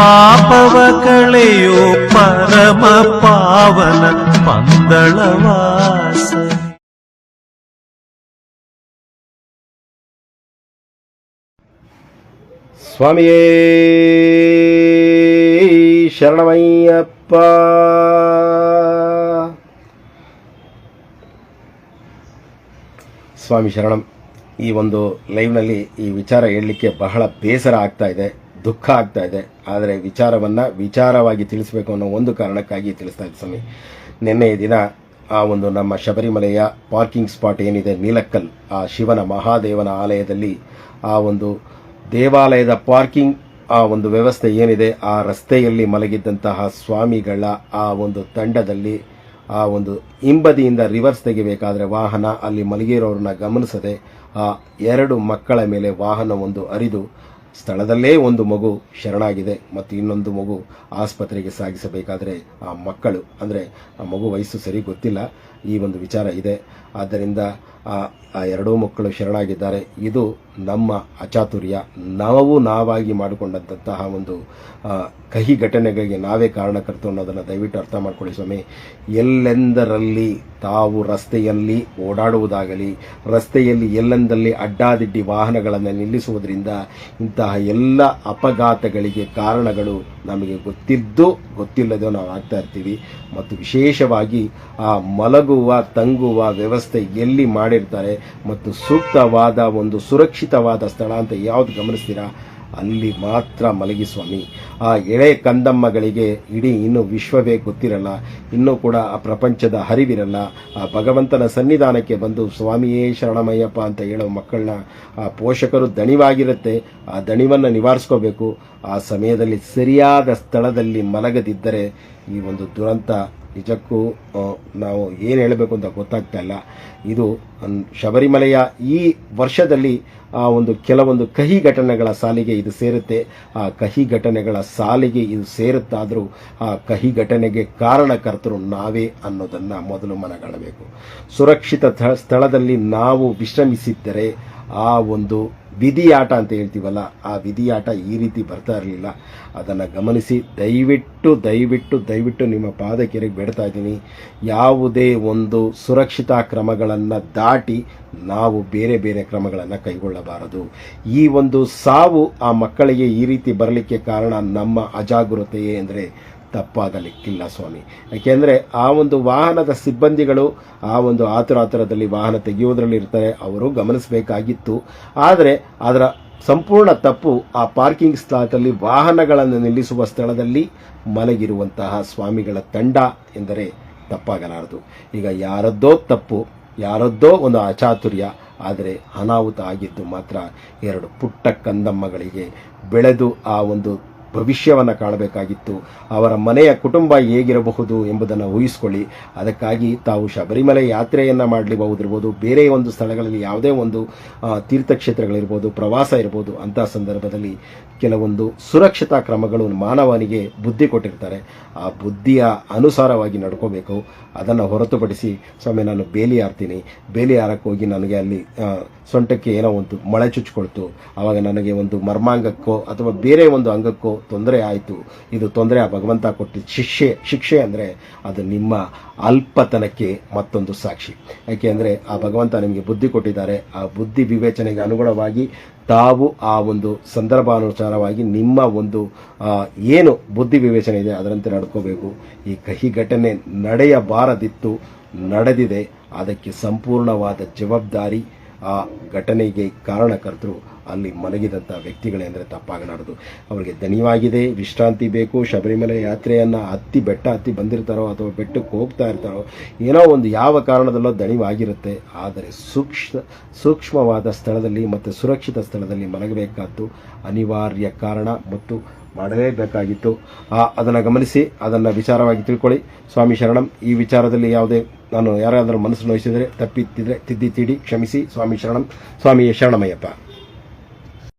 ಪಾಪವ ಕಳೆಯೋ ಪರಮ ಪಾವನ ಪಂದಳವಾಸ ಸ್ವಾಮಿಯೇ, ಶರಣಮಯ್ಯಪ್ಪ. ಸ್ವಾಮಿ ಶರಣಂ, ಈ ಒಂದು ಲೈವ್ನಲ್ಲಿ ಈ ವಿಚಾರ ಹೇಳಲಿಕ್ಕೆ ಬಹಳ ಬೇಸರ ಆಗ್ತಾ ಇದೆ. ದುಃಖ ಆಗ್ತಾ ಇದೆ. ಆದರೆ ವಿಚಾರವನ್ನು ವಿಚಾರವಾಗಿ ತಿಳಿಸಬೇಕು ಅನ್ನೋ ಒಂದು ಕಾರಣಕ್ಕಾಗಿ ತಿಳಿಸ್ತಾ ಇದ್ದೆ ಸ್ವಾಮಿ. ನಿನ್ನೆಯ ದಿನ ಆ ಒಂದು ನಮ್ಮ ಶಬರಿಮಲೆಯ ಪಾರ್ಕಿಂಗ್ ಸ್ಪಾಟ್ ಏನಿದೆ, ನೀಲಕ್ಕಲ್, ಆ ಶಿವನ ಮಹಾದೇವನ ಆಲಯದಲ್ಲಿ ಆ ಒಂದು ದೇವಾಲಯದ ಪಾರ್ಕಿಂಗ್ ಆ ಒಂದು ವ್ಯವಸ್ಥೆ ಏನಿದೆ, ಆ ರಸ್ತೆಯಲ್ಲಿ ಮಲಗಿದ್ದಂತಹ ಸ್ವಾಮಿಗಳ ಆ ಒಂದು ತಂಡದಲ್ಲಿ ಆ ಒಂದು ಹಿಂಬದಿಯಿಂದ ರಿವರ್ಸ್ ತೆಗಿಬೇಕಾದ್ರೆ ವಾಹನ ಅಲ್ಲಿ ಮಲಗಿರೋರನ್ನ ಗಮನಿಸದೆ ಆ ಎರಡು ಮಕ್ಕಳ ಮೇಲೆ ವಾಹನ ಒಂದು ಅರಿದು ಸ್ಥಳದಲ್ಲೇ ಒಂದು ಮಗು ಶರಣಾಗಿದೆ ಮತ್ತು ಇನ್ನೊಂದು ಮಗು ಆಸ್ಪತ್ರೆಗೆ ಸಾಗಿಸಬೇಕಾದರೆ ಆ ಮಕ್ಕಳು, ಅಂದರೆ ಆ ಮಗು ವಯಸ್ಸು ಸರಿ ಗೊತ್ತಿಲ್ಲ, ಈ ಒಂದು ವಿಚಾರ ಇದೆ. ಆದ್ದರಿಂದ ಆ ಎರಡೂ ಮಕ್ಕಳು ಶರಣಾಗಿದ್ದಾರೆ. ಇದು ನಮ್ಮ ಅಚಾತುರ್ಯ ನಾವು ನಾವಾಗಿ ಮಾಡಿಕೊಂಡಂತಹ ಒಂದು ಕಹಿ ಘಟನೆಗಳಿಗೆ ನಾವೇ ಕಾರಣಕರ್ತು ಅನ್ನೋದನ್ನು ದಯವಿಟ್ಟು ಅರ್ಥ ಮಾಡಿಕೊಳ್ಳಿ ಸ್ವಾಮಿ. ಎಲ್ಲೆಂದರಲ್ಲಿ ತಾವು ರಸ್ತೆಯಲ್ಲಿ ಓಡಾಡುವುದಾಗಲಿ, ರಸ್ತೆಯಲ್ಲಿ ಎಲ್ಲೆಂದಲ್ಲಿ ಅಡ್ಡಾದಿಡ್ಡಿ ವಾಹನಗಳನ್ನು ನಿಲ್ಲಿಸುವುದರಿಂದ ಇಂತಹ ಎಲ್ಲ ಅಪಘಾತಗಳಿಗೆ ಕಾರಣಗಳು ನಮಗೆ ಗೊತ್ತಿದ್ದು, ಗೊತ್ತಿಲ್ಲದೋ ನಾವು ಆಗ್ತಾ ಇರ್ತೀವಿ. ಮತ್ತು ವಿಶೇಷವಾಗಿ ಆ ಮಲಗುವ, ತಂಗುವ ವ್ಯವಸ್ಥೆ ಎಲ್ಲಿ ಮಾಡಿರ್ತಾರೆ ಮತ್ತು ಸೂಕ್ತವಾದ ಒಂದು ಸುರಕ್ಷಿತವಾದ ಸ್ಥಳ ಅಂತ ಯಾವ್ದು ಗಮನಿಸ್ತೀರಾ? ಅಲ್ಲಿ ಮಾತ್ರ ಮಲಗಿ ಸ್ವಾಮಿ. ಆ ಎಳೆ ಕಂದಮ್ಮಗಳಿಗೆ ಇಡೀ ಇನ್ನು ವಿಶ್ವವೇ ಗೊತ್ತಿರಲ್ಲ. ಇನ್ನೂ ಕೂಡ ಆ ಪ್ರಪಂಚದ ಹರಿವಿರಲ್ಲ. ಆ ಭಗವಂತನ ಸನ್ನಿಧಾನಕ್ಕೆ ಬಂದು ಸ್ವಾಮಿಯೇ ಶರಣಮಯ್ಯಪ್ಪ ಅಂತ ಹೇಳೋ ಮಕ್ಕಳನ್ನ ಆ ಪೋಷಕರು ದಣಿವಾಗಿರುತ್ತೆ. ಆ ದಣಿವನ್ನು ನಿವಾರಿಸ್ಕೋಬೇಕು. ಆ ಸಮಯದಲ್ಲಿ ಸರಿಯಾದ ಸ್ಥಳದಲ್ಲಿ ಮಲಗದಿದ್ದರೆ ಈ ಒಂದು ದುರಂತ ನಿಜಕ್ಕೂ ನಾವು ಏನು ಹೇಳಬೇಕು ಅಂತ ಗೊತ್ತಾಗ್ತಾ ಇಲ್ಲ. ಇದು ಶಬರಿಮಲೆಯ ಈ ವರ್ಷದಲ್ಲಿ, ಆ, ಒಂದು ಕೆಲವೊಂದು ಕಹಿ ಘಟನೆಗಳ ಸಾಲಿಗೆ ಇದು ಸೇರುತ್ತೆ. ಆ ಕಹಿ ಘಟನೆಗಳ ಸಾಲಿಗೆ ಇದು ಸೇರುತ್ತಾದರೂ, ಆ ಕಹಿ ಘಟನೆಗೆ ಕಾರಣಕರ್ತರು ನಾವೇ ಅನ್ನೋದನ್ನು ಮೊದಲು ಮನಗಾಣಬೇಕು. ಸುರಕ್ಷಿತ ಸ್ಥಳದಲ್ಲಿ ನಾವು ವಿಶ್ರಮಿಸಿದ್ದರೆ, ಆ ಒಂದು ವಿಧಿಯಾಟ ಅಂತ ಹೇಳ್ತೀವಲ್ಲ, ಆ ವಿಧಿಯಾಟ ಈ ರೀತಿ ಬರ್ತಾ ಇರಲಿಲ್ಲ. ಅದನ್ನು ಗಮನಿಸಿ, ದಯವಿಟ್ಟು ದಯವಿಟ್ಟು ದಯವಿಟ್ಟು ನಿಮ್ಮ ಪಾದಕೆರೆಗೆ ಬೇಡ್ತಾ ಇದ್ದೀನಿ. ಯಾವುದೇ ಒಂದು ಸುರಕ್ಷಿತ ಕ್ರಮಗಳನ್ನು ದಾಟಿ ನಾವು ಬೇರೆ ಬೇರೆ ಕ್ರಮಗಳನ್ನು ಕೈಗೊಳ್ಳಬಾರದು. ಈ ಒಂದು ಸಾವು ಆ ಮಕ್ಕಳಿಗೆ ಈ ರೀತಿ ಬರಲಿಕ್ಕೆ ಕಾರಣ ನಮ್ಮ ಅಜಾಗರೂಕತೆಯೇ ಅಂದರೆ ತಪ್ಪಾಗಲಿಕ್ಕಿಲ್ಲ ಸ್ವಾಮಿ. ಯಾಕೆಂದರೆ ಆ ಒಂದು ವಾಹನದ ಸಿಬ್ಬಂದಿಗಳು ಆ ಒಂದು ಆತುರ ಆತುರದಲ್ಲಿ ವಾಹನ ತೆಗೆಯುವುದರಲ್ಲಿ ಇರ್ತಾರೆ, ಅವರು ಗಮನಿಸಬೇಕಾಗಿತ್ತು. ಆದರೆ ಅದರ ಸಂಪೂರ್ಣ ತಪ್ಪು ಆ ಪಾರ್ಕಿಂಗ್ ಸ್ಥಳದಲ್ಲಿ ವಾಹನಗಳನ್ನು ನಿಲ್ಲಿಸುವ ಸ್ಥಳದಲ್ಲಿ ಮಲಗಿರುವಂತಹ ಸ್ವಾಮಿಗಳ ತಂಡ ಎಂದರೆ ತಪ್ಪಾಗಲಾರದು. ಈಗ ಯಾರದ್ದೋ ತಪ್ಪು, ಯಾರದ್ದೋ ಒಂದು ಅಚಾತುರ್ಯ, ಆದರೆ ಅನಾಹುತ ಆಗಿದ್ದು ಮಾತ್ರ ಎರಡು ಪುಟ್ಟ ಕಂದಮ್ಮಗಳಿಗೆ ಬೆಳೆದು ಆ ಒಂದು ಭವಿಷ್ಯವನ್ನು ಕಾಣಬೇಕಾಗಿತ್ತು. ಅವರ ಮನೆಯ ಕುಟುಂಬ ಹೇಗಿರಬಹುದು ಎಂಬುದನ್ನು ಊಹಿಸಿಕೊಳ್ಳಿ. ಅದಕ್ಕಾಗಿ ತಾವು ಶಬರಿಮಲೆ ಯಾತ್ರೆಯನ್ನು ಮಾಡಲಿಬಹುದಿರ್ಬೋದು, ಬೇರೆ ಒಂದು ಸ್ಥಳಗಳಲ್ಲಿ ಯಾವುದೇ ಒಂದು ತೀರ್ಥಕ್ಷೇತ್ರಗಳಿರ್ಬೋದು, ಪ್ರವಾಸ ಇರ್ಬೋದು ಅಂತ ಸಂದರ್ಭದಲ್ಲಿ ಕೆಲವೊಂದು ಸುರಕ್ಷತಾ ಕ್ರಮಗಳು ಮಾನವನಿಗೆ ಬುದ್ಧಿ ಕೊಟ್ಟಿರ್ತಾರೆ. ಆ ಬುದ್ಧಿಯ ಅನುಸಾರವಾಗಿ ನಡ್ಕೋಬೇಕು. ಅದನ್ನು ಹೊರತುಪಡಿಸಿ ಸ್ವಾಮಿ ನಾನು ಬೇಲಿ ಹಾರ್ತೀನಿ ಬೇಲಿ ಹಾರಕ್ಕೆ ಹೋಗಿ ನನಗೆ ಅಲ್ಲಿ ಸೊಂಟಕ್ಕೆ ಏನೋ ಒಂದು ಮಳೆ ಚುಚ್ಚಿಕೊಳ್ತು ಆವಾಗ ನನಗೆ ಒಂದು ಮರ್ಮಾಂಗಕ್ಕೋ ಅಥವಾ ಬೇರೆ ಒಂದು ಅಂಗಕ್ಕೋ ತೊಂದರೆ ಆಯಿತು. ಇದು ತೊಂದರೆ ಆ ಭಗವಂತ ಕೊಟ್ಟಿದ್ದ ಶಿಕ್ಷೆ ಶಿಕ್ಷೆ ಅಂದರೆ ಅದು ನಿಮ್ಮ ಅಲ್ಪತನಕ್ಕೆ ಮತ್ತೊಂದು ಸಾಕ್ಷಿ. ಯಾಕೆ ಅಂದರೆ ಆ ಭಗವಂತ ನಿಮಗೆ ಬುದ್ಧಿ ಕೊಟ್ಟಿದ್ದಾರೆ. ಆ ಬುದ್ಧಿ ವಿವೇಚನೆಗೆ ಅನುಗುಣವಾಗಿ ತಾವು ಆ ಒಂದು ಸಂದರ್ಭಾನುಸಾರವಾಗಿ ನಿಮ್ಮ ಒಂದು ಏನು ಬುದ್ಧಿ ವಿವೇಚನೆ ಇದೆ ಅದರಂತೆ ನಡ್ಕೋಬೇಕು. ಈ ಕಹಿ ಘಟನೆ ನಡೆಯಬಾರದಿತ್ತು, ನಡೆದಿದೆ. ಅದಕ್ಕೆ ಸಂಪೂರ್ಣವಾದ ಜವಾಬ್ದಾರಿ ಆ ಘಟನೆಗೆ ಕಾರಣಕರ್ತರು ಅಲ್ಲಿ ಮಲಗಿದಂಥ ವ್ಯಕ್ತಿಗಳೇ ಅಂದರೆ ತಪ್ಪಾಗಲಾರದು. ಅವರಿಗೆ ದಣಿವಾಗಿದೆ, ವಿಶ್ರಾಂತಿ ಬೇಕು, ಶಬರಿಮಲೆ ಯಾತ್ರೆಯನ್ನು ಹತ್ತಿ ಬೆಟ್ಟ ಹತ್ತಿ ಬಂದಿರ್ತಾರೋ ಅಥವಾ ಬೆಟ್ಟಕ್ಕೆ ಹೋಗ್ತಾ ಇರ್ತಾರೋ, ಏನೋ ಒಂದು ಯಾವ ಕಾರಣದಲ್ಲೋ ದಣಿವಾಗಿರುತ್ತೆ. ಆದರೆ ಸೂಕ್ಷ್ಮ, ಸೂಕ್ಷ್ಮವಾದ ಸ್ಥಳದಲ್ಲಿ ಮತ್ತು ಸುರಕ್ಷಿತ ಸ್ಥಳದಲ್ಲಿ ಮಲಗಬೇಕಾದ್ದು ಅನಿವಾರ್ಯ ಕಾರಣ ಮತ್ತು ಮಾಡಲೇಬೇಕಾಗಿತ್ತು. ಅದನ್ನು ಗಮನಿಸಿ, ಅದನ್ನು ವಿಚಾರವಾಗಿ ತಿಳ್ಕೊಳ್ಳಿ. ಸ್ವಾಮಿ ಶರಣಂ, ಈ ವಿಚಾರದಲ್ಲಿ ಯಾವುದೇ ನಾನು ಯಾರಾದರೂ ಮನಸ್ಸು ನೋಯಿಸಿದರೆ ತಪ್ಪಿತ್ತಿದ್ರೆ ತಿದ್ದಿ ತೀಡಿ ಕ್ಷಮಿಸಿ ಸ್ವಾಮಿ ಶರಣಂ ಸ್ವಾಮಿಯ ಶರಣಮಯ್ಯಪ್ಪ.